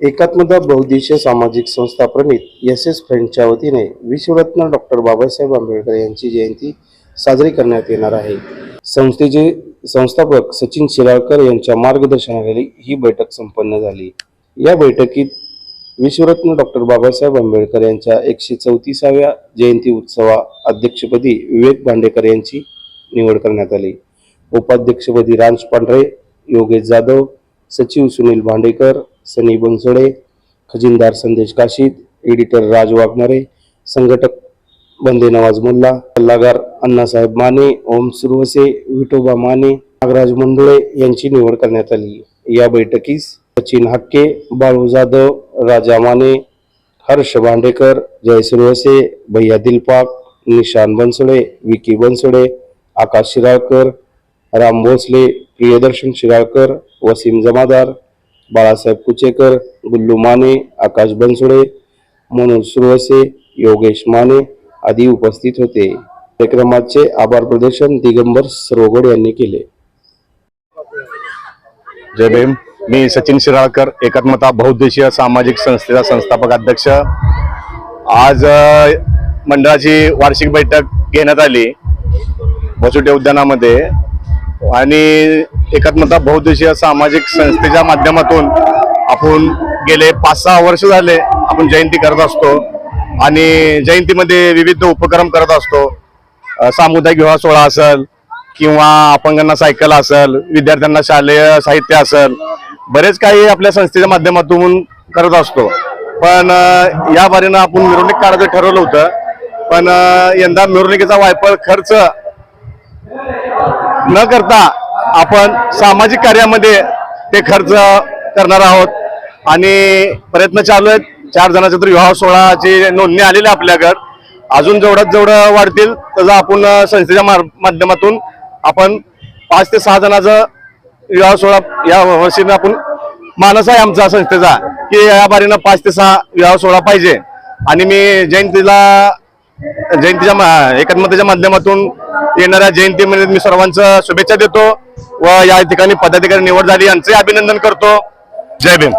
एकात्मता बहुद्देशीय सामाजिक संस्था प्रणित एस एस फ्रेंडच्या वतीने विश्वरत्न डॉक्टर बाबासाहेब आंबेडकर यांची जयंती साजरी करण्यात येणार आहे. संस्थेचे संस्थापक सचिन शिराळकर यांच्या मार्गदर्शनाखाली ही बैठक संपन्न झाली. या बैठकीत विश्वरत्न डॉक्टर बाबासाहेब आंबेडकर यांच्या एकशे चौतीसाव्या जयंती उत्सवा अध्यक्षपदी विवेक भांडेकर यांची निवड करण्यात आली. उपाध्यक्षपदी रांज पांढरे योगेश जाधव सचिव सुनील भांडेकर सनी बनसोडे खजिनदार संदेश काशीद एडिटर राज वाघमारे संघटक बंदे नवाज मुल्ला सल्लागार अण्णासाहेब माने ओम सुरवसे विठोबा माने नागराज मंडुळे यांची निवड करण्यात आली. या बैठकीस सचिन हक्के बाळू जाधव राजा माने हर्ष भांडेकर जय सुरवसे भैया दिलपाक निशान बनसोडे विकी बनसोडे आकाश शिराळकर राम भोसले प्रियदर्शन शिराळकर वसीम जमादार बाळासाहेब कुचेकर गुल्लू माने आकाश बनसुळे मनोज सुरवसे योगेश माने आदी उपस्थित होते. कार्यक्रमाचे आभार प्रदर्शन दिगंबर सरोगड यांनी केले. जय भीम. मी सचिन शिराळकर एकात्मता बहुद्देशीय सामाजिक संस्थेचा संस्थापक अध्यक्ष. आज मंडळाची वार्षिक बैठक घेण्यात आली. बसुटे उद्यानामध्ये आणि एकात्मता बहुद्देशीय सामाजिक संस्थेच्या माध्यमातून आपण गेले पाच सहा वर्ष झाले आपण जयंती करत असतो आणि जयंतीमध्ये विविध उपक्रम करत असतो. सामुदायिक विवाह सोहळा असेल किंवा अपंगांना सायकल असेल विद्यार्थ्यांना शालेय साहित्य असेल बरेच काही आपल्या संस्थेच्या माध्यमातून करत असतो. पण या बारीनं आपण मिरवणूक काढायचं ठरवलं होतं. पण यंदा मिरवणुकीचा वायफळ खर्च न करता आपण सामाजिक कार्यामध्ये ते खर्च करणार आहोत. आणि प्रयत्न चालू आहेत. चार जणांचा तर विवाह सोहळाची नोंदणी आलेली आहे अजून जेवढ्यात जेवढं वाढतील त्याचं आपण संस्थेच्या माध्यमातून आपण पाच ते सहा जणांचा विवाह सोहळा या वर्षीनं आपण मानस आहे आमचा संस्थेचा की या बारीनं पाच ते सहा विवाह सोहळा पाहिजे. आणि मी जयंतीला जयंतीच्या मा- एकात्मतेच्या माध्यमातून येणाऱ्या जयंतीमध्ये मी सर्वांचं शुभेच्छा देतो व या ठिकाणी पदाधिकारी निवड झाली. यांचे अभिनंदन करतो. जय भीम.